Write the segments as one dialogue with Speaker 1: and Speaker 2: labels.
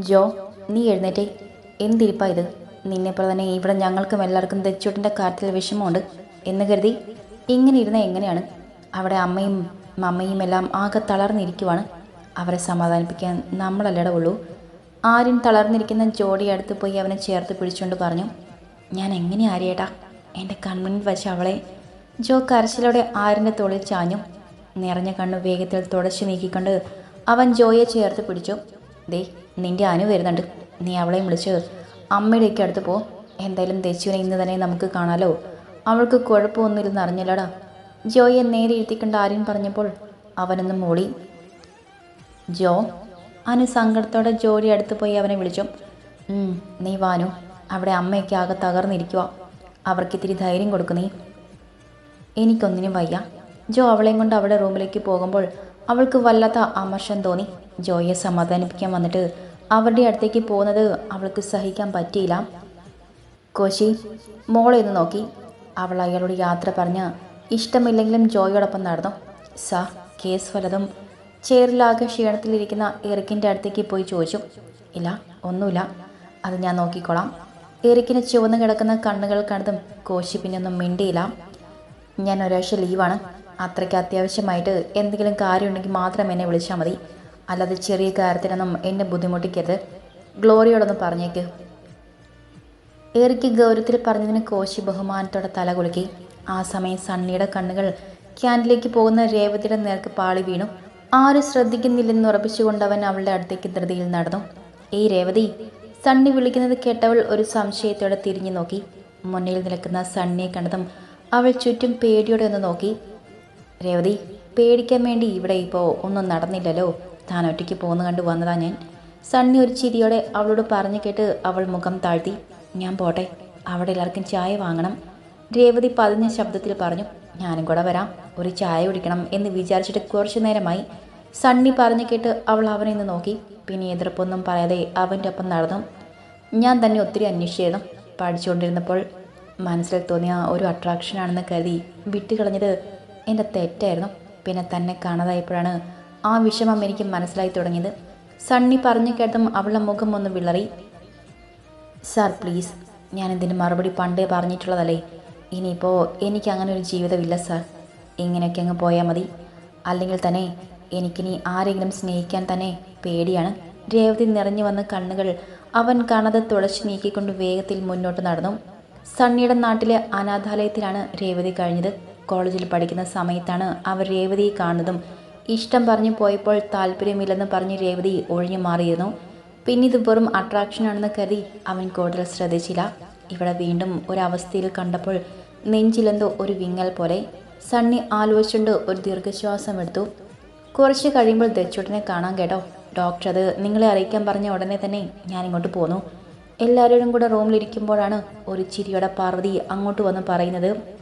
Speaker 1: ജോ നീ എഴുന്നേറ്റേ. എന്തിരിപ്പാ ഇത്? നിന്നെപ്പോലെ തന്നെ ഇവിടെ ഞങ്ങൾക്കും എല്ലാവർക്കും ദച്ചോട്ടിന്റെ കാര്യത്തിൽ വിഷമമുണ്ട് എന്ന് കരുതി ഇങ്ങനെ ഇരുന്ന എങ്ങനെയാണ്? അവിടെ അമ്മയും മമ്മയും എല്ലാം ആകെ തളർന്നിരിക്കുവാണ്. അവരെ സമാധാനിപ്പിക്കാൻ നമ്മളല്ലട ഉള്ളൂ. ആരും തളർന്നിരിക്കുന്ന ജോഡി അടുത്ത് പോയി അവനെ ചേർത്ത് പിടിച്ചുകൊണ്ട് പറഞ്ഞു ഞാൻ എങ്ങനെ ആര്യേട്ടാ എന്റെ കൺമുന്നിൽ വെച്ച് അവളെ. ജോ കരച്ചിലോടെ ആരിന്റെ തോളിൽ ചാഞ്ഞു. നിറഞ്ഞ കണ്ണു വേഗത്തിൽ തുടച്ചു നീക്കിക്കൊണ്ട് അവൻ ജോയെ ചേർത്ത് പിടിച്ചു. ദേ നിന്റെ അനു വരുന്നുണ്ട്. നീ അവളെയും വിളിച്ച് അമ്മയുടെയൊക്കെ അടുത്ത് പോ. എന്തായാലും തെച്ചുവിനെ ഇന്ന് തന്നെ നമുക്ക് കാണാലോ. അവൾക്ക് കുഴപ്പമൊന്നുമില്ലെന്ന് അറിഞ്ഞില്ലടാ. ജോയെ നേരെ ഇരുത്തിക്കൊണ്ട് ആര്യൻ പറഞ്ഞപ്പോൾ അവനൊന്ന് മൂളി. ജോ അനു സങ്കടത്തോടെ ജോലി അടുത്ത് പോയി അവനെ വിളിച്ചു. നീ വാനു അവിടെ അമ്മയൊക്കെ ആകെ തകർന്നിരിക്കുക അവർക്ക് ഇത്തിരി ധൈര്യം കൊടുക്കു നീ. എനിക്കൊന്നിനും വയ്യ. ജോ അവളെയും കൊണ്ട് അവിടെ റൂമിലേക്ക് പോകുമ്പോൾ അവൾക്ക് വല്ലാത്ത അമർഷം തോന്നി. ജോയെ സമാധാനിപ്പിക്കാൻ വന്നിട്ട് അവരുടെ അടുത്തേക്ക് പോകുന്നത് അവൾക്ക് സഹിക്കാൻ പറ്റിയില്ല. കോശി മോളെ ഒന്ന് നോക്കി. അവൾ അയാളോട് യാത്ര പറഞ്ഞ് ഇഷ്ടമില്ലെങ്കിലും ജോയോടൊപ്പം നടന്നു? സ കേസ് വലതും ചേറിലാകെ ക്ഷീണത്തിലിരിക്കുന്ന എറിക്കിന്റെ അടുത്തേക്ക് പോയി ചോദിച്ചു. ഇല്ല ഒന്നുമില്ല. അത് ഞാൻ നോക്കിക്കോളാം. എറിക്കിന് ചുവന്ന് കിടക്കുന്ന കണ്ണുകൾ കണ്ടതും കോശി പിന്നെ ഒന്നും മിണ്ടിയില്ല. ഞാൻ ഒരാഴ്ച ലീവാണ്. അത്രയ്ക്ക് അത്യാവശ്യമായിട്ട് എന്തെങ്കിലും കാര്യമുണ്ടെങ്കിൽ മാത്രം എന്നെ വിളിച്ചാൽ മതി. അല്ലാതെ ചെറിയ കാര്യത്തിനൊന്നും എന്നെ ബുദ്ധിമുട്ടിക്കരുത്. ഗ്ലോറിയോടൊന്ന് പറഞ്ഞേക്ക്. ഏറിക്ക് ഗൗരവത്തിൽ പറഞ്ഞതിന് കോശി ബഹുമാനത്തോടെ തല കുലുക്കി. ആ സമയം സണ്ണിയുടെ കണ്ണുകൾ ക്യാൻഡിലേക്ക് പോകുന്ന രേവതിയുടെ നേർക്ക് പാളി വീണു. ആരും ശ്രദ്ധിക്കുന്നില്ലെന്ന് ഉറപ്പിച്ചുകൊണ്ട് അവൻ അവളുടെ അടുത്തേക്ക് ധൃതിയിൽ നടന്നു. ഈ രേവതി സണ്ണി വിളിക്കുന്നത് കേട്ടവൾ ഒരു സംശയത്തോടെ തിരിഞ്ഞു നോക്കി. മുന്നിൽ നിൽക്കുന്ന സണ്ണിയെ കണ്ടതും അവൾ ചുറ്റും പേടിയോടെ ഒന്ന് നോക്കി. രേവതി പേടിക്കാൻ വേണ്ടി ഇവിടെ ഇപ്പോൾ ഒന്നും നടന്നില്ലല്ലോ. താൻ ഒറ്റയ്ക്ക് പോകുന്ന കണ്ട് വന്നതാ ഞാൻ. സണ്ണി ഒരു ചിരിയോടെ അവളോട് പറഞ്ഞു കേട്ട് അവൾ മുഖം താഴ്ത്തി ഞാൻ പോട്ടെ അവിടെ എല്ലാവർക്കും ചായ വാങ്ങണം. രേവതി പതിഞ്ഞ ശബ്ദത്തിൽ പറഞ്ഞു ഞാനും കൂടെ വരാം ഒരു ചായ കുടിക്കണം എന്ന് വിചാരിച്ചിട്ട് കുറച്ചു നേരമായി സണ്ണി പറഞ്ഞു കേട്ട് അവൾ അവനെ നിന്ന് നോക്കി പിന്നെ എതിർപ്പൊന്നും പറയാതെ അവന്റെ ഒപ്പം നടന്നു. ഞാൻ തന്നെ ഒത്തിരി അന്വേഷിച്ചിരുന്നു. പഠിച്ചുകൊണ്ടിരുന്നപ്പോൾ മനസ്സിൽ തോന്നിയ ഒരു അട്രാക്ഷനാണെന്ന് കരുതി വിട്ടുകളഞ്ഞത് എന്റെ തെറ്റായിരുന്നു. പിന്നെ തന്നെ കാണാതായപ്പോഴാണ് ആ വിഷമം എനിക്ക് മനസ്സിലായി തുടങ്ങിയത്. സണ്ണി പറഞ്ഞു കേട്ടതും അവളുടെ മുഖം ഒന്ന് വിളറി. സാർ പ്ലീസ് ഞാൻ ഇതിന് മറുപടി പണ്ടേ പറഞ്ഞിട്ടുള്ളതല്ലേ? ഇനിയിപ്പോൾ എനിക്ക് അങ്ങനെ ഒരു ജീവിതമില്ല സാർ. ഇങ്ങനെയൊക്കെ അങ്ങ് പോയാൽ മതി. അല്ലെങ്കിൽ തന്നെ എനിക്കിനി ആരെങ്കിലും സ്നേഹിക്കാൻ തന്നെ പേടിയാണ്. രേവതി നിറഞ്ഞു വന്ന കണ്ണുകൾ അവൻ കാണാതെ തുളച്ചു നീക്കിക്കൊണ്ട് വേഗത്തിൽ മുന്നോട്ട് നടന്നു. സണ്ണിയുടെ നാട്ടിലെ അനാഥാലയത്തിലാണ് രേവതി കഴിഞ്ഞത്. കോളേജിൽ പഠിക്കുന്ന സമയത്താണ് അവർ രേവതിയെ കാണുന്നതും ഇഷ്ടം പറഞ്ഞു പോയപ്പോൾ താല്പര്യമില്ലെന്ന് പറഞ്ഞ് രേവതി ഒഴിഞ്ഞു മാറിയിരുന്നു. പിന്നെ ഇത് വെറും അട്രാക്ഷൻ ആണെന്ന് കരുതി അവൻ കൂടുതൽ ശ്രദ്ധിച്ചില്ല. ഇവിടെ വീണ്ടും ഒരവസ്ഥയിൽ കണ്ടപ്പോൾ നെഞ്ചിലെന്തോ ഒരു വിങ്ങൽ പോലെ സണ്ണി ആലോചിച്ചുകൊണ്ട് ഒരു ദീർഘശ്വാസം എടുത്തു. കുറച്ച് കഴിയുമ്പോൾ ദച്ചുടനെ കാണാൻ കേട്ടോ. ഡോക്ടർ അത് നിങ്ങളെ അറിയിക്കാൻ പറഞ്ഞ ഉടനെ തന്നെ ഞാൻ ഇങ്ങോട്ട് പോന്നു. എല്ലാവരോടും കൂടെ റൂമിലിരിക്കുമ്പോഴാണ് ഒരു ചിരിയുടെ പാർവതി അങ്ങോട്ട് വന്ന് പറയുന്നത്.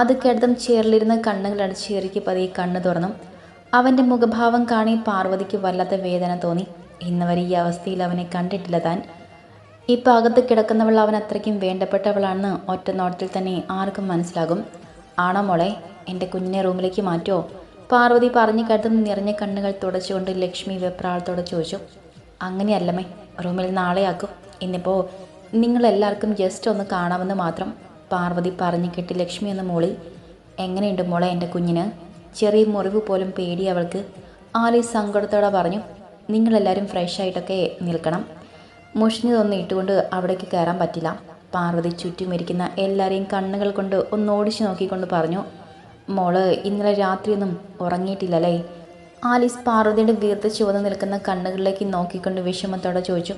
Speaker 1: അത് കേട്ടതും ചേറിലിരുന്ന് കണ്ണുകളടച്ച് ചെറിക്ക് പതിയെ കണ്ണു തുറന്നു. അവന്റെ മുഖഭാവം കാണി പാർവതിക്ക് വല്ലാത്ത വേദന തോന്നി. ഇന്നുവരെ ഈ അവസ്ഥയിൽ അവനെ കണ്ടിട്ടില്ല താൻ. ഇപ്പം അകത്ത് കിടക്കുന്നവൾ അവൻ അത്രയ്ക്കും വേണ്ടപ്പെട്ടവളാണെന്ന് ഒറ്റ നോട്ടത്തിൽ തന്നെ ആർക്കും മനസ്സിലാകും. ആണോ മോളെ എന്റെ കുഞ്ഞിനെ റൂമിലേക്ക് മാറ്റോ പാർവതി പറഞ്ഞു കേട്ടതും നിറഞ്ഞ കണ്ണുകൾ തുടച്ചുകൊണ്ട് ലക്ഷ്മി വെപ്രാളത്തോടെ ചോദിച്ചു. അങ്ങനെയല്ലമ്മേ റൂമിൽ നാളെയാക്കും. ഇന്നിപ്പോൾ നിങ്ങളെല്ലാവർക്കും ജസ്റ്റ് ഒന്ന് കാണാമെന്ന് മാത്രം. പാർവതി പറഞ്ഞു കെട്ടി ലക്ഷ്മി എന്ന മോളി എങ്ങനെയുണ്ട് മോളെ എന്റെ കുഞ്ഞിന്? ചെറിയ മുറിവ് പോലും പേടി അവൾക്ക്. ആലി സങ്കടത്തോടെ പറഞ്ഞു നിങ്ങളെല്ലാവരും ഫ്രഷ് ആയിട്ടൊക്കെ നിൽക്കണം. മുഷിഞ്ഞതൊന്നും ഇട്ടുകൊണ്ട് അവിടേക്ക് കയറാൻ പറ്റില്ല പാർവതി ചുറ്റുമിരിക്കുന്ന എല്ലാവരെയും കണ്ണുകൾ കൊണ്ട് ഒന്ന് ഓടിച്ചു നോക്കിക്കൊണ്ട് പറഞ്ഞു മോൾ ഇന്നലെ രാത്രിയൊന്നും ഉറങ്ങിയിട്ടില്ലല്ലേ ആലീസ് പാർവതിയുടെ വീർത്ത് ചുവന്ന് നിൽക്കുന്ന കണ്ണുകളിലേക്ക് നോക്കിക്കൊണ്ട് വിഷമത്തോടെ ചോദിച്ചു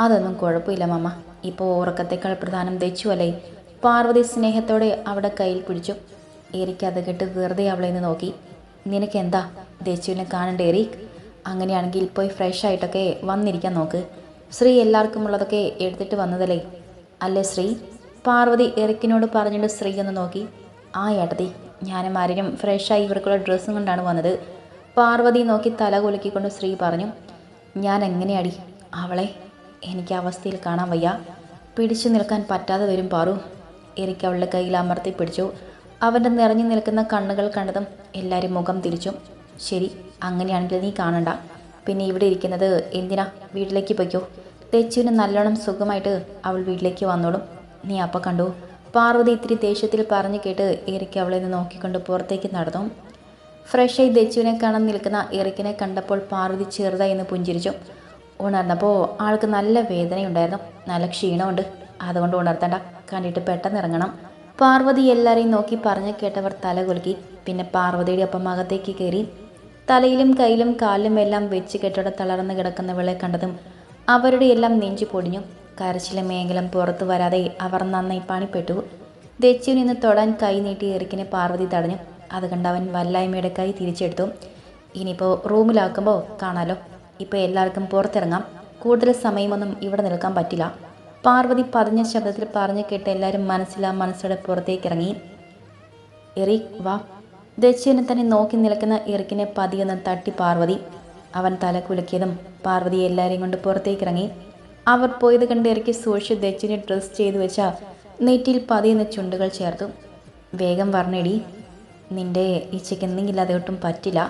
Speaker 1: അതൊന്നും കുഴപ്പമില്ല മാമ. ഇപ്പോൾ ഉറക്കത്തേക്കാൾ പ്രധാനം തെച്ചു അല്ലേ പാർവതി സ്നേഹത്തോടെ അവിടെ കയ്യിൽ പിടിച്ചു. എരിക്ക് അത് കെട്ട് വെറുതെ അവളെ നിന്ന് നോക്കി. നിനക്കെന്താ? ദേശുവിനെ കാണണ്ട എറിക് അങ്ങനെയാണെങ്കിൽ പോയി ഫ്രഷ് ആയിട്ടൊക്കെ വന്നിരിക്കാൻ നോക്ക്. ശ്രീ എല്ലാവർക്കും ഉള്ളതൊക്കെ എടുത്തിട്ട് വന്നതല്ലേ? അല്ലേ ശ്രീ? പാർവതി എറിക്കിനോട് പറഞ്ഞിട്ട് ശ്രീ ഒന്ന് നോക്കി. ആ ഏട്ടതി ഞാനും ആരെയും ഫ്രഷായി ഇവർക്കുള്ള ഡ്രസ്സും കൊണ്ടാണ് വന്നത്. പാർവതി നോക്കി തല കുലുക്കിക്കൊണ്ട് ശ്രീ പറഞ്ഞു. ഞാൻ എങ്ങനെയാടി? അവളെ എനിക്ക് അവസ്ഥയിൽ കാണാൻ വയ്യ. പിടിച്ചു നിൽക്കാൻ പറ്റാതെ വരും പാറു. എറിക്ക് അവളുടെ കയ്യിൽ അമർത്തി പിടിച്ചു. അവന്റെ നിറഞ്ഞു നിൽക്കുന്ന കണ്ണുകൾ കണ്ടതും എല്ലാവരും മുഖം തിരിച്ചു. ശരി അങ്ങനെയാണെങ്കിൽ നീ കാണണ്ട. പിന്നെ ഇവിടെ ഇരിക്കുന്നത് എന്തിനാ? വീട്ടിലേക്ക് പൊയ്ക്കോ. തെച്ചുവിന് നല്ലോണം സുഖമായിട്ട് അവൾ വീട്ടിലേക്ക് വന്നോളും. നീ അപ്പം കണ്ടു. പാർവതി ഇത്തിരി ദേഷ്യത്തിൽ പറഞ്ഞു കേട്ട് എറിക്ക് അവളെ നോക്കിക്കൊണ്ട് പുറത്തേക്ക് നടന്നു. ഫ്രഷായി ദച്ചുവിനെ കാണാൻ നിൽക്കുന്ന എറിക്കിനെ കണ്ടപ്പോൾ പാർവതി ചെറുതായി എന്ന് പുഞ്ചിരിച്ചു. ഉണർന്നപ്പോൾ ആൾക്ക് നല്ല വേദനയുണ്ടായിരുന്നു. നല്ല ക്ഷീണമുണ്ട്. അതുകൊണ്ട് ഉണർത്തണ്ട കണ്ടിട്ട് പെട്ടെന്ന് ഇറങ്ങണം. പാർവതി എല്ലാവരെയും നോക്കി പറഞ്ഞു കേട്ടവർ തല കുലുക്കി. പിന്നെ പാർവതിയുടെ ഒപ്പം അകത്തേക്ക് കയറി തലയിലും കയ്യിലും കാലിലും എല്ലാം വെച്ച് കെട്ടോടെ തളർന്ന് കിടക്കുന്നവളെ കണ്ടതും അവരുടെ എല്ലാം നെഞ്ചു പൊടിഞ്ഞു. കരച്ചിലെ മേഖലം പുറത്തു വരാതെ അവർ നന്നായി പണിപ്പെട്ടു. ദച്ചു നിന്ന് തൊടാൻ കൈ നീട്ടി എറിക്കിനെ പാർവതി തടഞ്ഞു. അത് കണ്ട് അവൻ വല്ലായ്മയുടെ കൈ തിരിച്ചെടുത്തു. ഇനിയിപ്പോൾ റൂമിലാക്കുമ്പോൾ കാണാലോ. ഇപ്പോൾ എല്ലാവർക്കും പുറത്തിറങ്ങാം. കൂടുതൽ സമയമൊന്നും ഇവിടെ നിൽക്കാൻ പറ്റില്ല. പാർവതി പതിഞ്ഞ ശബ്ദത്തിൽ പറഞ്ഞു കേട്ട് എല്ലാവരും മനസ്സിലാ മനസ്സോടെ പുറത്തേക്ക് ഇറങ്ങി എറിക് വാ. ദച്ചുവിനെ തന്നെ നോക്കി നിൽക്കുന്ന എറിക്കിനെ പതിയെന്ന് തട്ടി പാർവതി. അവൻ തല കുലുക്കിയതും പാർവതി എല്ലാവരെയും കൊണ്ട് പുറത്തേക്ക് ഇറങ്ങി അവർ പോയത് കണ്ട് ഇറക്കി സൂക്ഷിച്ച് ദച്ചുവിനെ ഡ്രസ് ചെയ്തു വെച്ച നെറ്റിയിൽ പതിയെന്ന് ചുണ്ടുകൾ ചേർത്തു. വേഗം പറഞ്ഞെടി നിന്റെ ഇച്ചയ്ക്ക് എന്തെങ്കിലും ഒട്ടും പറ്റില്ല.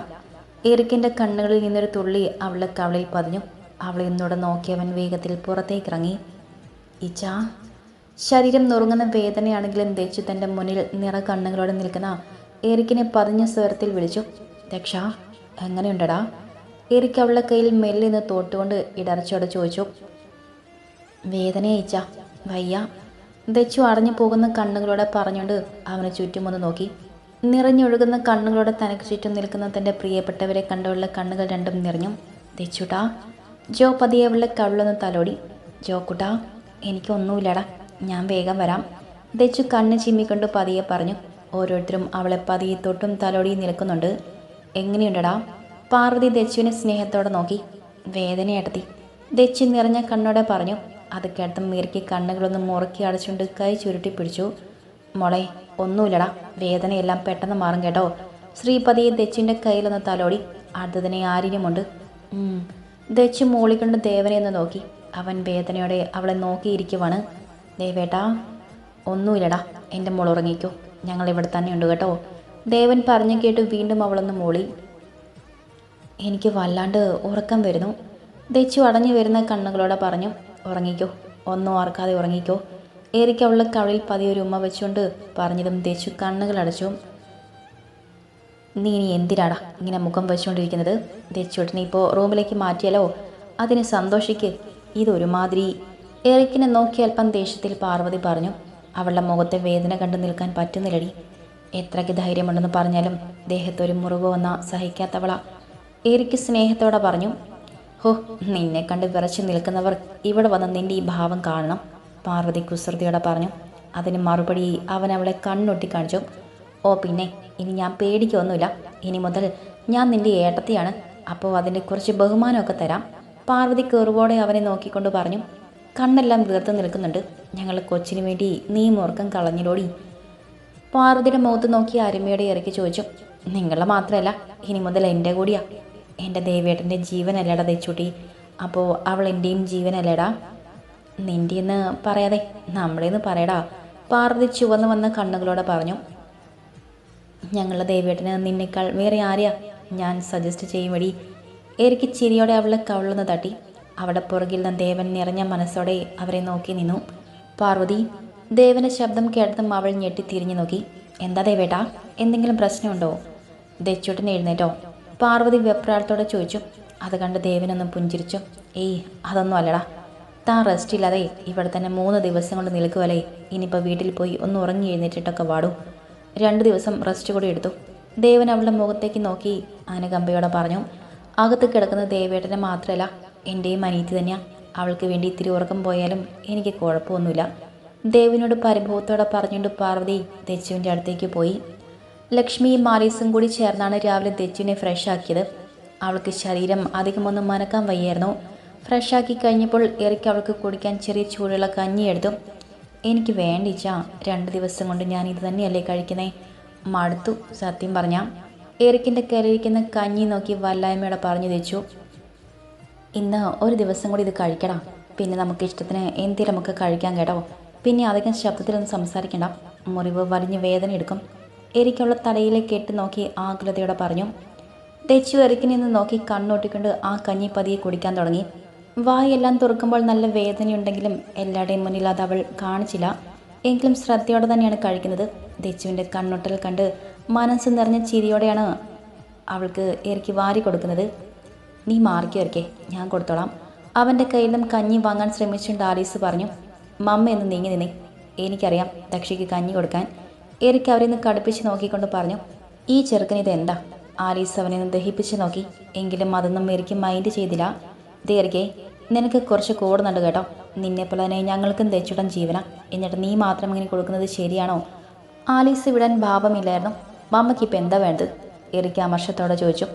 Speaker 1: എറിക്കിന്റെ കണ്ണുകളിൽ നിന്നൊരു തുള്ളി അവളുടെ കവളിൽ പതിഞ്ഞു. അവളെ ഒന്നുകൂടെ നോക്കിയവൻ വേഗത്തിൽ പുറത്തേക്ക് ഇറങ്ങി ഇച്ച ശരീരം നുറുങ്ങുന്ന വേദനയാണെങ്കിലും ദച്ചു തന്റെ മുന്നിൽ നിറ കണ്ണുകളോടെ നിൽക്കുന്ന എറിക്കിനെ പതിഞ്ഞ സ്വരത്തിൽ വിളിച്ചു. ദക്ഷ എങ്ങനെയുണ്ടടാ? എറിക്ക് അവളുടെ കയ്യിൽ മെല്ലിൽ നിന്ന് തോട്ടുകൊണ്ട് ഇടർച്ചയോടെ ചോദിച്ചു. വേദനയച്ച വയ്യ. ദച്ചു അടഞ്ഞു പോകുന്ന കണ്ണുകളോടെ പറഞ്ഞുകൊണ്ട് അവന് ചുറ്റുമൊന്ന് നോക്കി. നിറഞ്ഞൊഴുകുന്ന കണ്ണുകളോടെ തനക്ക് ചുറ്റും നിൽക്കുന്ന തന്റെ പ്രിയപ്പെട്ടവരെ കണ്ടവളുടെ കണ്ണുകൾ രണ്ടും നിറഞ്ഞു. ദച്ചുട്ടാ ജോ പതിയെ അവളുടെ തലോടി. ജോ കുട്ടാ എനിക്കൊന്നുമില്ലടാ. ഞാൻ വേഗം വരാം. ദച്ചു കണ്ണ് ചിമ്മിക്കൊണ്ട് പതിയെ പറഞ്ഞു ഓരോരുത്തരും അവളെ പതിയെ തൊട്ടും തലോടിയും നിൽക്കുന്നുണ്ട്. എങ്ങനെയുണ്ടടാ? പാർവതി ദച്ചുവിനെ സ്നേഹത്തോടെ നോക്കി വേദനയെടുത്തി ദച്ചു നിറഞ്ഞ കണ്ണോടെ പറഞ്ഞു അത് കേട്ടും മീർക്കി കണ്ണുകളൊന്ന് മുറുക്കി അടച്ചുകൊണ്ട് കൈ ചുരുട്ടി പിടിച്ചു. മോളെ ഒന്നുമില്ലടാ. വേദനയെല്ലാം പെട്ടെന്ന് മാറും കേട്ടോ. ശ്രീപതിയെ ദച്ചുവിന്റെ കയ്യിലൊന്ന് തലോടി അടുത്തതിനെ ആരിനുമുണ്ട്. ദച്ചു മൂളിക്കൊണ്ട് ദേവനെ ഒന്ന് നോക്കി അവൻ വേദനയോടെ അവളെ നോക്കിയിരിക്കുവാണ്. ദേവേട്ടാ ഒന്നുമില്ലടാ എന്റെ മോൾ ഉറങ്ങിക്കോ. ഞങ്ങൾ ഇവിടെ തന്നെ ഉണ്ട് കേട്ടോ. ദേവൻ പറഞ്ഞു കേട്ട് വീണ്ടും അവളൊന്ന് മോളി. എനിക്ക് വല്ലാണ്ട് ഉറക്കം വരുന്നു. ദച്ചു അടഞ്ഞു വരുന്ന കണ്ണുകളോടെ പറഞ്ഞു ഉറങ്ങിക്കോ ഒന്നും ഓർക്കാതെ ഉറങ്ങിക്കോ. ഏറിക്ക് അവളുടെ കവളിൽ പതിയൊരു ഉമ്മ വെച്ചുകൊണ്ട് പറഞ്ഞതും ദച്ചു കണ്ണുകൾ അടച്ചു. നീ ഇനി എന്തിനാടാ ഇങ്ങനെ മുഖം വെച്ചുകൊണ്ടിരിക്കുന്നത്? ദച്ചുട്ടിനെ ഇപ്പോൾ റൂമിലേക്ക് മാറ്റിയാലോ? അതിന് സന്തോഷിക്ക്. ഇതൊരുമാതിരി എറിക്കിനെ നോക്കി അല്പം ദേഷ്യത്തിൽ പാർവതി പറഞ്ഞു അവളുടെ മുഖത്തെ വേദന കണ്ടു നിൽക്കാൻ പറ്റുന്നില്ലടി. എത്രയ്ക്ക് ധൈര്യമുണ്ടെന്ന് പറഞ്ഞാലും ദേഹത്തൊരു മുറിവ് വന്ന സഹിക്കാത്തവള. എറിക്ക് സ്നേഹത്തോടെ പറഞ്ഞു ഹോ നിന്നെ കണ്ട് വിറച്ചു നിൽക്കുന്നവർ ഇവിടെ വന്ന് നിന്റെ ഈ ഭാവം കാണണം പാർവതി കുസൃതിയോടെ പറഞ്ഞു. അതിന് മറുപടി അവൻ അവളെ കണ്ണൊട്ടി കാണിച്ചു. ഓ പിന്നെ ഇനി ഞാൻ പേടിക്കൊന്നുമില്ല. ഇനി മുതൽ ഞാൻ നിന്റെ ഏട്ടത്തെയാണ്. അപ്പോൾ അതിന്റെ കുറച്ച് ബഹുമാനമൊക്കെ തരാം. പാർവതി കെറുവോടെ അവനെ നോക്കിക്കൊണ്ട് പറഞ്ഞു കണ്ണെല്ലാം വീർത്ത് നിൽക്കുന്നുണ്ട്. ഞങ്ങൾ കൊച്ചിന് വേണ്ടി നീ മുറുക്കം കളഞ്ഞിലോടി. പാർവതിയുടെ മുഖത്ത് നോക്കി അരുമയുടെ ഇറക്കി ചോദിച്ചു നിങ്ങളെ മാത്രമല്ല ഇനി മുതൽ എന്റെ കൂടിയാ. എന്റെ ദേവേട്ടന്റെ ജീവനല്ലേടാ തെച്ചൂട്ടി. അപ്പോൾ അവൾ എന്റെയും ജീവനല്ലേടാ? നിന്റെയെന്ന് പറയാതെ നമ്മളേന്ന് പറയടാ. പാർവതി ചുവന്ന് വന്ന കണ്ണുകളോടെ പറഞ്ഞു ഞങ്ങളുടെ ദേവേട്ടന് നിന്നേക്കാൾ വേറെ ആരെയാ? ഞാൻ സജസ്റ്റ് ചെയ്യും വഴി എനിക്ക് ചിരിയോടെ അവളെ കവിളുന്ന തട്ടി അവിടെ പുറകിൽ നിന്ന് ദേവൻ നിറഞ്ഞ മനസ്സോടെ അവരെ നോക്കി നിന്നു. പാർവതി ദേവന്റെ ശബ്ദം കേട്ടതും അവൾ ഞെട്ടി തിരിഞ്ഞു നോക്കി. എന്താ ദേവേട്ടാ? എന്തെങ്കിലും പ്രശ്നമുണ്ടോ? ദച്ചുട്ടൻ എഴുന്നേറ്റോ? പാർവതി വെപ്രാളത്തോടെ ചോദിച്ചു. അത് കണ്ട് ദേവനൊന്നും പുഞ്ചിരിച്ചു. ഏയ് അതൊന്നും അല്ലടാ. താൻ റെസ്റ്റ് ഇല്ലാതെ ഇവിടെ തന്നെ മൂന്ന് ദിവസം കൊണ്ട് നിൽക്കുവല്ലേ. ഇനിയിപ്പോൾ വീട്ടിൽ പോയി ഒന്ന് ഉറങ്ങി എഴുന്നേറ്റിട്ടൊക്കെ വാടൂ. രണ്ട് ദിവസം റെസ്റ്റ് കൂടി എടുത്തു. ദേവൻ അവളുടെ മുഖത്തേക്ക് നോക്കി അനുകമ്പയോടെ പറഞ്ഞു. അകത്ത് കിടക്കുന്ന ദേവേട്ടനെ മാത്രമല്ല എന്റെയും അനീതി തന്നെയാണ് അവൾക്ക് വേണ്ടി ഇത്തിരി ഉറക്കം പോയാലും എനിക്ക് കുഴപ്പമൊന്നുമില്ല. ദേവിനോട് പരിഭവത്തോടെ പറഞ്ഞുകൊണ്ട് പാർവതി തെച്ചുവിന്റെ അടുത്തേക്ക് പോയി. ലക്ഷ്മിയും മാലീസും കൂടി ചേർന്നാണ് രാവിലെ തെച്ചുവിനെ ഫ്രഷ് ആക്കിയത്. അവൾക്ക് ശരീരം അധികമൊന്നും മനക്കാൻ വയ്യായിരുന്നു. ഫ്രഷാക്കി കഴിഞ്ഞപ്പോൾ ഇറക്കി അവൾക്ക് കുടിക്കാൻ ചെറിയ ചൂടുള്ള കഞ്ഞി എടുത്തു. എനിക്ക് വേണ്ടിച്ചാ രണ്ട് ദിവസം കൊണ്ട് ഞാൻ ഇത് തന്നെയല്ലേ കഴിക്കുന്നേ? മടുത്തു സത്യം പറഞ്ഞാൽ എറിക്കിന്റെ കയ്യിലിരിക്കുന്ന കഞ്ഞി നോക്കി വല്ലായ്മയോടെ പറഞ്ഞു തെച്ചു ഇന്ന് ഒരു ദിവസം കൂടി ഇത് കഴിക്കണം പിന്നെ നമുക്ക് ഇഷ്ടത്തിന് എന്തെങ്കിലും നമുക്ക് കഴിക്കാൻ കേട്ടോ. പിന്നെ അധികം ശബ്ദത്തിലൊന്നും സംസാരിക്കണ്ട. മുറിവ് വലിഞ്ഞ് വേദന എടുക്കും. എരിക്കുള്ള തലയിലെ കെട്ട് നോക്കി ആകുലതയോടെ പറഞ്ഞു. തെച്ചു എറിക്കിൽ നിന്ന് നോക്കി കണ്ണോട്ടിക്കൊണ്ട് ആ കഞ്ഞി പതിയെ കുടിക്കാൻ തുടങ്ങി. വായെല്ലാം തുറക്കുമ്പോൾ നല്ല വേദനയുണ്ടെങ്കിലും എല്ലാവരുടെയും മുന്നിൽ അത് അവൾ കാണിച്ചില്ല. എങ്കിലും ശ്രദ്ധയോടെ തന്നെയാണ് കഴിക്കുന്നത്. ദച്ചുവിന്റെ കണ്ണൊട്ടൽ കണ്ട് മനസ്സ് നിറഞ്ഞ ചിരിയോടെയാണ് അവൾക്ക് ഇറക്കി വാരി കൊടുക്കുന്നത്. നീ മാറിക്കോ ഇരിക്കെ ഞാൻ കൊടുത്തോളാം. അവന്റെ കയ്യിൽ നിന്നും കഞ്ഞി വാങ്ങാൻ ശ്രമിച്ചുകൊണ്ട് ആലീസ് പറഞ്ഞു മമ്മ എന്ന് നീങ്ങി നിന്നേ. എനിക്കറിയാം ദക്ഷയ്ക്ക് കഞ്ഞി കൊടുക്കാൻ. എറിക്ക് അവരെ നിന്ന് കടുപ്പിച്ച് നോക്കിക്കൊണ്ട് പറഞ്ഞു ഈ ചെറുക്കന് ഇതെന്താ ആലീസ് അവനെ ഒന്ന് ദഹിപ്പിച്ച് നോക്കി എങ്കിലും അതൊന്നും എരിക്ക് മൈൻഡ് ചെയ്തില്ല. ദേറികെ നിനക്ക് കുറച്ച് കൂടുന്നുണ്ട് കേട്ടോ. നിന്നെപ്പോലെ തന്നെ ഞങ്ങൾക്കും തെച്ചുടൻ ജീവന. എന്നിട്ട് നീ മാത്രം ഇങ്ങനെ കൊടുക്കുന്നത് ശരിയാണോ? ആലീസ് വിടാൻ ഭാവമില്ലായിരുന്നു. മമ്മയ്ക്ക് ഇപ്പം എന്താ വേണ്ടത്? എറിക്ക് അമർഷത്തോടെ ചോദിച്ചു.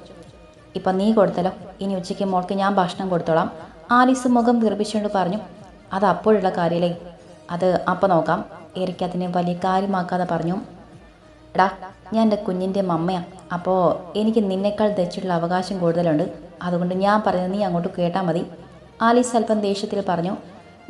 Speaker 1: ഇപ്പം നീ കൊടുത്തല്ലോ. ഇനി ഉച്ചയ്ക്ക് മോൾക്ക് ഞാൻ ഭക്ഷണം കൊടുത്തോളാം. ആലീസ് മുഖം വീർപ്പിച്ചുകൊണ്ട് പറഞ്ഞു. അത് അപ്പോഴുള്ള കാര്യമല്ലേ അത് അപ്പം നോക്കാം. എറിക്ക് അതിനെ വലിയ കാര്യമാക്കാതെ പറഞ്ഞു. എടാ ഞാൻ എന്റെ കുഞ്ഞിന്റെ മമ്മയാണ് അപ്പോൾ എനിക്ക് നിന്നേക്കാൾ തെച്ചിട്ടുള്ള അവകാശം കൂടുതലുണ്ട്. അതുകൊണ്ട് ഞാൻ പറയുന്നത് നീ അങ്ങോട്ട് കേട്ടാൽ മതി. ആലീസ് അല്പം ദേഷ്യത്തിൽ പറഞ്ഞു.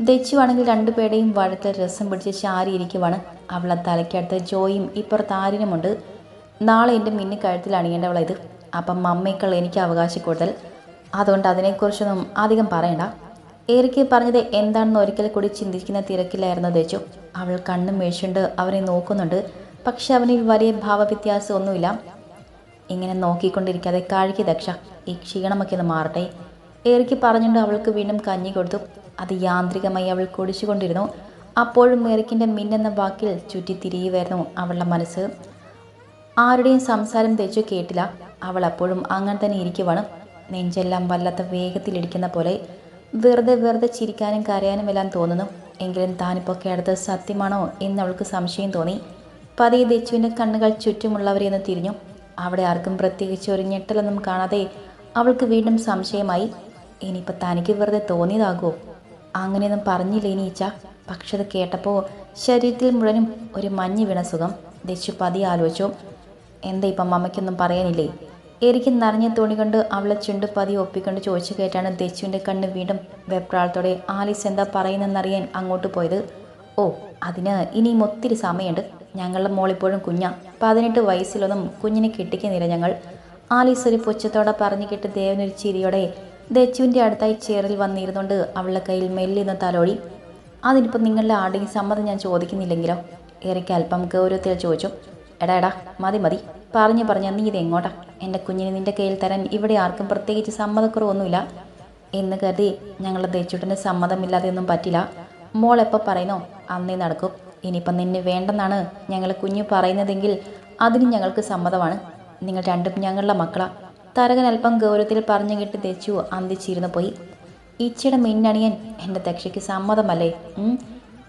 Speaker 1: ദച്ചുവാണെങ്കിൽ രണ്ടുപേരുടെയും വഴക്കിൽ രസം പിടിച്ച് ചാരി ഇരിക്കുവാണ്. അവളെ തലയ്ക്കടുത്ത് ജോയും ഇപ്പുറത്ത് ആര്യനുമുണ്ട്. നാളെ എന്റെ മിന്നി കഴുത്തിൽ അണിയേണ്ടവളായത് അപ്പം മമ്മയ്ക്കുള്ള എനിക്ക് അവകാശം കൂടുതൽ. അതുകൊണ്ട് അതിനെക്കുറിച്ചൊന്നും അധികം പറയണ്ട. ഏറിക്ക് പറഞ്ഞത് എന്താണെന്ന് ഒരിക്കൽ കൂടി ചിന്തിക്കുന്ന തിരക്കിലായിരുന്നു ദച്ചു അവൾ കണ്ണും മേഴിച്ചുകൊണ്ട് അവനെ നോക്കുന്നുണ്ട്. പക്ഷെ അവനിൽ വലിയ ഭാവവ്യത്യാസം ഒന്നുമില്ല. ഇങ്ങനെ നോക്കിക്കൊണ്ടിരിക്കാതെ കാഴിക്ക് ദക്ഷ ഈ ക്ഷീണമൊക്കെ ഒന്ന് മാറട്ടെ. ഏറിക്ക് പറഞ്ഞുകൊണ്ട് അവൾക്ക് വീണ്ടും കഞ്ഞി കൊടുത്തു. അത് യാന്ത്രികമായി അവൾ കുടിച്ചുകൊണ്ടിരുന്നു. അപ്പോഴും ഏറിക്കിന്റെ മിന്നെന്ന വാക്കിൽ ചുറ്റി തിരിയുമായിരുന്നു അവളുടെ മനസ്സ്. ആരുടെയും സംസാരം തെച്ചു കേട്ടില്ല. അവൾ അപ്പോഴും അങ്ങനെ തന്നെ ഇരിക്കുവാണ്. നെഞ്ചെല്ലാം വല്ലാത്ത വേഗത്തിലിടിക്കുന്ന പോലെ വെറുതെ വെറുതെ ചിരിക്കാനും കരയാനും എല്ലാം തോന്നുന്നു. എങ്കിലും താനിപ്പോൾ കേട്ടത് സത്യമാണോ എന്ന് അവൾക്ക് സംശയം തോന്നി. പതിയെ ദച്ചുവിന്റെ കണ്ണുകൾ ചുറ്റുമുള്ളവരെ ഒന്ന് തിരിഞ്ഞു. അവിടെ ആർക്കും പ്രത്യേകിച്ച് ഒരു ഞെട്ടലൊന്നും കാണാതെ അവൾക്ക് വീണ്ടും സംശയമായി. ഇനിയിപ്പോൾ തനിക്ക് വെറുതെ തോന്നിയതാകുമോ അങ്ങനെയൊന്നും പറഞ്ഞില്ല ഇനീച്ച പക്ഷെ അത് കേട്ടപ്പോൾ ശരീരത്തിൽ മുഴുവനും ഒരു മഞ്ഞ് വീണ സുഖം. ദച്ചു പതി ആലോചിച്ചു. എന്താ ഇപ്പം അമ്മയ്ക്കൊന്നും പറയാനില്ലേ? എരിക്ക് നിറഞ്ഞ തുണി കണ്ട് അവളെ ചുണ്ട് പതി ഒപ്പിക്കൊണ്ട് ചോദിച്ചു കേട്ടാണ് ദച്ചുവിന്റെ കണ്ണ് വീണ്ടും വെപ്രാളത്തോടെ ആലീസ് എന്താ പറയുന്നതെന്നറിയാൻ അങ്ങോട്ട് പോയത്? ഓ അതിന് ഇനിയും ഒത്തിരി സമയമുണ്ട്. ഞങ്ങളുടെ മോളിപ്പോഴും കുഞ്ഞ. പതിനെട്ട് വയസ്സിലൊന്നും കുഞ്ഞിനെ കെട്ടിക്കുന്നില്ല ഞങ്ങൾ. ആലീസ് ഒരു പുച്ഛത്തോടെ പറഞ്ഞു കേട്ട് ദേവനൊരു ചിരിയോടെ ദച്ചുവിന്റെ അടുത്തായി ചേറിൽ വന്നിരുന്നുകൊണ്ട് അവളുടെ കയ്യിൽ മെല്ലിന്ന് തലോടി. അതിനിപ്പോൾ നിങ്ങളുടെ ആരുടെയും സമ്മതം ഞാൻ ചോദിക്കുന്നില്ലെങ്കിലോ? ഏറിക്ക് അല്പം ഗൗരവത്തിൽ ചോദിച്ചു. എടാ എടാ മതി മതി. പറഞ്ഞു പറഞ്ഞ നീ ഇത് എങ്ങോട്ടാ? എന്റെ കുഞ്ഞിനെ നിന്റെ കയ്യിൽ തരാൻ ഇവിടെ ആർക്കും പ്രത്യേകിച്ച് സമ്മതക്കുറവൊന്നുമില്ല. എന്ന് കരുതി ഞങ്ങളുടെ ദേച്ചൂട്ടന്റെ സമ്മതമില്ലാതെ ഒന്നും പറ്റില്ല. മോൾ എപ്പോൾ പറയുന്നോ അന്നേ നടക്കും. ഇനിയിപ്പം നിന്നെ വേണ്ടെന്നാണ് ഞങ്ങൾ കുഞ്ഞു പറയുന്നതെങ്കിൽ അതിന് ഞങ്ങൾക്ക് സമ്മതമാണ്. നിങ്ങൾ രണ്ടും ഞങ്ങളുടെ മക്കളാ. തരകൻ അല്പം ഗൗരവത്തിൽ പറഞ്ഞു കേട്ട് ദേച്ചു അന്തിച്ചിരുന്നു പോയി. ഇച്ചിയുടെ മിന്നണിയൻ എന്റെ ദക്ഷയ്ക്ക് സമ്മതമല്ലേ?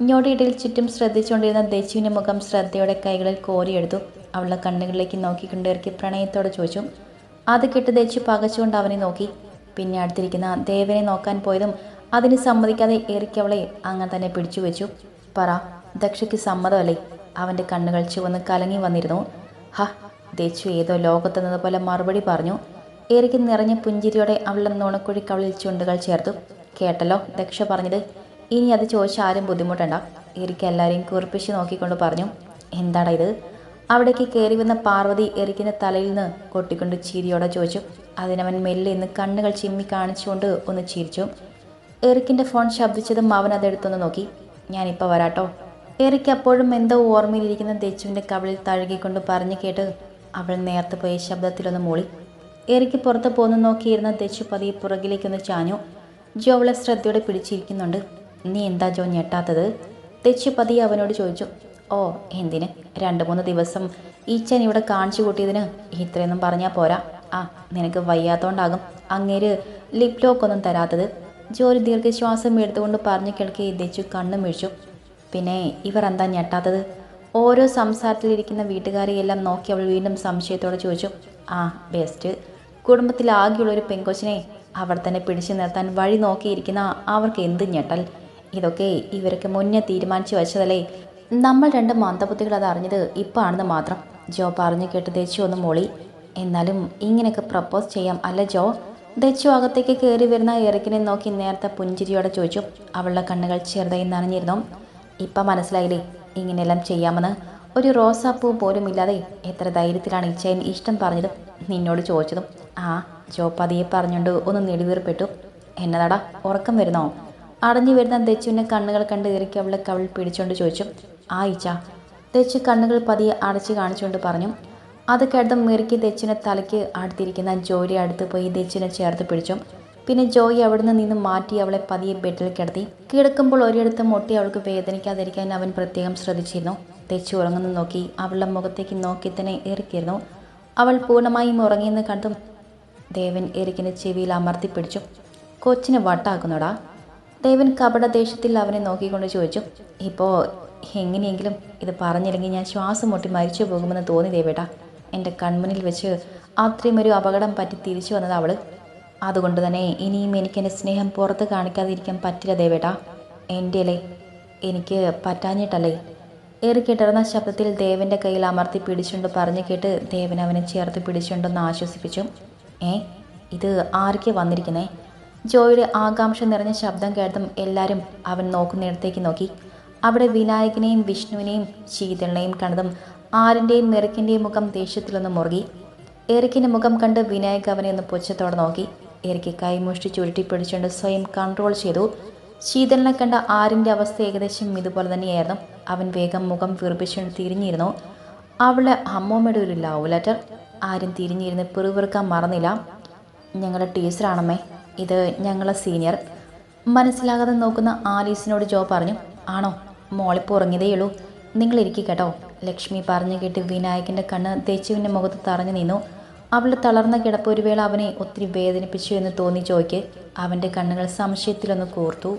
Speaker 1: ഇങ്ങോട്ടിടയിൽ ചുറ്റും ശ്രദ്ധിച്ചുകൊണ്ടിരുന്ന ദച്ചുവിന്റെ മുഖം ശ്രദ്ധയോടെ കൈകളിൽ കോരിയെടുത്തു. അവളുടെ കണ്ണുകളിലേക്ക് നോക്കിക്കൊണ്ട് ഇറക്കി പ്രണയത്തോടെ ചോദിച്ചു അത് കെട്ട് ദച്ചു പകച്ചുകൊണ്ട് അവനെ നോക്കി. പിന്നെ അടുത്തിരിക്കുന്ന ദേവനെ നോക്കാൻ പോയതും അതിന് സമ്മതിക്കാതെ ഏറിക്കവളെ അങ്ങനെ തന്നെ പിടിച്ചു വെച്ചു. പറ ദക്ഷയ്ക്ക് സമ്മതമല്ലേ? അവന്റെ കണ്ണുകൾ ചുവന്ന് കലങ്ങി വന്നിരുന്നു. ഹ ദേശു ഏതോ ലോകത്തെന്നതുപോലെ മറുപടി പറഞ്ഞു. ഏറിക്ക് നിറഞ്ഞ പുഞ്ചിരിയോടെ അവളുടെ നുണക്കുഴി കവളിൽ ചുണ്ടുകൾ ചേർത്തു. കേട്ടല്ലോ ദക്ഷ പറഞ്ഞത്. ഇനി അത് ചോദിച്ച ആരും ബുദ്ധിമുട്ടണ്ട. എരിക്ക് എല്ലാവരെയും കുറിപ്പിച്ച് നോക്കിക്കൊണ്ട് പറഞ്ഞു എന്താടാ ഇത്? അവിടേക്ക് കയറി വന്ന പാർവതി എറിക്കിന്റെ തലയിൽ നിന്ന് കൊട്ടിക്കൊണ്ട് ചിരിയോടെ ചോദിച്ചു അതിനവൻ മെല്ലെ ഇന്ന് കണ്ണുകൾ ചിമ്മി കാണിച്ചുകൊണ്ട് ഒന്ന് ചിരിച്ചു? എറിക്കിന്റെ ഫോൺ ശബ്ദിച്ചതും അവൻ അതെടുത്തൊന്ന് നോക്കി ഞാനിപ്പോൾ വരാട്ടോ. എറിക്ക് അപ്പോഴും എന്തോ ഓർമ്മയിലിരിക്കുന്ന ദച്ചുവിന്റെ കവിളിൽ തഴുകിക്കൊണ്ട് പറഞ്ഞു കേട്ട് അവൾ നേരത്തെ പോയ ശബ്ദത്തിലൊന്ന് മൂളി. എറിക്ക് പുറത്ത് പോന്നു നോക്കിയിരുന്ന ദച്ചു പതിയെ പുറകിലേക്കൊന്ന് ചാഞ്ഞു. ജോ അവളെ ശ്രദ്ധയോടെ പിടിച്ചിരിക്കുന്നുണ്ട്. നീ എന്താ ജോ ഞെട്ടാത്തത്? തെച്ചു പതിയെ അവനോട് ചോദിച്ചു. ഓ എന്തിന്? രണ്ട് മൂന്ന് ദിവസം ഈച്ചൻ ഇവിടെ കാണിച്ചു കൂട്ടിയതിന് ഇത്രയൊന്നും പറഞ്ഞാൽ പോരാ. ആ നിനക്ക് വയ്യാത്തോണ്ടാകും. അങ്ങേര് ലിപ് ലോക്ക് ഒന്നും തരാത്തത്. ജോലി ദീർഘശ്വാസം എടുത്തുകൊണ്ട് പറഞ്ഞു കേൾക്കി ദച്ചു കണ്ണും വീഴ്ചു പിന്നെ ഇവർ എന്താ ഞെട്ടാത്തത്? ഓരോ സംസാരത്തിലിരിക്കുന്ന വീട്ടുകാരെയെല്ലാം നോക്കി അവൾ വീണ്ടും സംശയത്തോടെ ചോദിച്ചു. ആ ബെസ്റ്റ് ഒരു പെങ്കൊച്ചിനെ അവർ തന്നെ പിടിച്ചു നിർത്താൻ വഴി നോക്കിയിരിക്കുന്ന അവർക്ക് എന്ത് ഞെട്ടൽ? ഇതൊക്കെ ഇവരൊക്കെ മുന്നേ തീരുമാനിച്ചു വെച്ചതല്ലേ? നമ്മൾ രണ്ട് മന്ദബുദ്ധികൾ അത് അറിഞ്ഞത് ഇപ്പം ആണെന്ന് മാത്രം. ജോ പറഞ്ഞു കേട്ട് ദച്ചു ഒന്ന് മോളി. എന്നാലും ഇങ്ങനെയൊക്കെ പ്രപ്പോസ് ചെയ്യാം അല്ല ജോ? ദച്ചു അകത്തേക്ക് കയറി വരുന്ന എറിക്കിനെ നോക്കി നേരത്തെ പുഞ്ചിരിയോടെ ചോദിച്ചു. അവളുടെ കണ്ണുകൾ ചെറുതായി നനഞ്ഞിരുന്നു. ഇപ്പം മനസ്സിലായില്ലേ? ഇങ്ങനെയെല്ലാം ചെയ്യാമെന്ന്. ഒരു റോസാപ്പൂ പോലും ഇല്ലാതെ എത്ര ധൈര്യത്തിലാണ് ഇച്ചയൻ ചെയിൻ ഇഷ്ടം പറഞ്ഞതും നിന്നോട് ചോദിച്ചതും. ആ ജോ പതിയെ പറഞ്ഞുകൊണ്ട് ഒന്ന് നെടുവീർപ്പെട്ടു എന്നതാടാ ഉറക്കം വരുന്നോ? അടഞ്ഞു വരുന്ന ദച്ചുവിന്റെ കണ്ണുകൾ കണ്ട് ഇറക്കി അവളെ കവൾ പിടിച്ചുകൊണ്ട് ചോദിച്ചു ആയിച്ച ദച്ചു കണ്ണുകൾ പതിയെ അടച്ചു കാണിച്ചുകൊണ്ട് പറഞ്ഞു അത് കേട്ടതും മെറുക്കി ദച്ചിനെ തലയ്ക്ക് അടുത്തിരിക്കുന്ന ജോലി അടുത്ത് പോയി ദച്ചിനെ ചേർത്ത് പിടിച്ചു. പിന്നെ ജോയി അവിടുന്ന് നിന്ന് മാറ്റി അവളെ പതിയെ ബെഡിൽ കിടത്തി. കിടക്കുമ്പോൾ ഒരിടത്ത് മുട്ടി അവൾക്ക് വേദനിക്കാതിരിക്കാൻ അവൻ പ്രത്യേകം ശ്രദ്ധിച്ചിരുന്നു. തെച്ചു ഉറങ്ങുന്നു നോക്കി അവളുടെ മുഖത്തേക്ക് നോക്കി തന്നെ ഇറക്കിയിരുന്നു. അവൾ പൂർണമായും ഉറങ്ങിയെന്ന് കണ്ടും ദേവൻ എരിക്കിന് ചെവിയിൽ അമർത്തിപ്പിടിച്ചു കൊച്ചിനെ വട്ടാക്കുന്നുടാ? ദേവൻ കപടദേശത്തിൽ അവനെ നോക്കിക്കൊണ്ട് ചോദിച്ചു ഇപ്പോൾ എങ്ങനെയെങ്കിലും ഇത് പറഞ്ഞില്ലെങ്കിൽ ഞാൻ ശ്വാസം മുട്ടി മരിച്ചു പോകുമെന്ന് തോന്നി ദേവേട്ടാ എന്റെ കൺമുന്നിൽ വെച്ച് അത്രയും ഒരു അപകടം പറ്റി തിരിച്ചു വന്നത് അവൾ അതുകൊണ്ട് തന്നെ ഇനിയും എനിക്ക് എന്റെ സ്നേഹം പുറത്ത് കാണിക്കാതിരിക്കാൻ പറ്റില്ല ദേവേട്ടാ എന്റെ അല്ലേ എനിക്ക് പറ്റാഞ്ഞിട്ടല്ലേ? ഏറിക്കെട്ടിറന്ന ശബ്ദത്തിൽ ദേവന്റെ കയ്യിൽ അമർത്തി പിടിച്ചുകൊണ്ട് പറഞ്ഞു കേട്ട് ദേവൻ അവനെ ചേർത്ത് പിടിച്ചുകൊണ്ടൊന്ന് ആശ്വസിപ്പിച്ചു. ഏ ഇത് ആർക്കെ വന്നിരിക്കുന്നേ? ജോയുടെ ആകാംക്ഷ നിറഞ്ഞ ശബ്ദം കേട്ടതും എല്ലാവരും അവൻ നോക്കുന്നിടത്തേക്ക് നോക്കി. അവിടെ വിനായകനെയും വിഷ്ണുവിനെയും ശീതളിനെയും കണ്ടതും ആരിന്റെയും എറിക്കിന്റെയും മുഖം ദേഷ്യത്തിലൊന്ന് മുറുകി. എറിക്കിന്റെ മുഖം കണ്ട് വിനായക് അവനെ ഒന്ന് പുച്ഛത്തോടെ നോക്കി. എറിക്ക് കൈമുഷ്ടി ചുരുട്ടി പിടിച്ചുകൊണ്ട് സ്വയം കൺട്രോൾ ചെയ്തു. ശീതളിനെ കണ്ട ആരിന്റെ അവസ്ഥ ഏകദേശം ഇതുപോലെ തന്നെയായിരുന്നു. അവൻ വേഗം മുഖം വീർപ്പിച്ചുകൊണ്ട് തിരിഞ്ഞിരുന്നു. അവളെ അമ്മൂമ്മയുടെ ഒരു ലവ് ലെറ്റർ ആരും തിരിഞ്ഞിരുന്ന് പിറുവിറുക്കാൻ മറന്നില്ല. ഞങ്ങളുടെ ടീച്ചറാണമ്മേ ഇത് ഞങ്ങളെ സീനിയർ മനസ്സിലാകാതെ നോക്കുന്ന ആലീസിനോട് ജോ പറഞ്ഞു ആണോ മോളിപ്പോൾ ഉറങ്ങിയതേയുള്ളൂ നിങ്ങൾ ഇരിക്കുക കേട്ടോ. ലക്ഷ്മി പറഞ്ഞു കേട്ട് വിനായകന്റെ കണ്ണ് തേച്ചുവിന്റെ മുഖത്ത് തറഞ്ഞു നിന്നു. അവൾ തളർന്ന കിടപ്പ് ഒരു വേള അവനെ ഒത്തിരി വേദനിപ്പിച്ചു എന്ന് തോന്നി ജോയ്ക്ക്. അവന്റെ കണ്ണുകൾ സംശയത്തിലൊന്ന് കോർത്തു.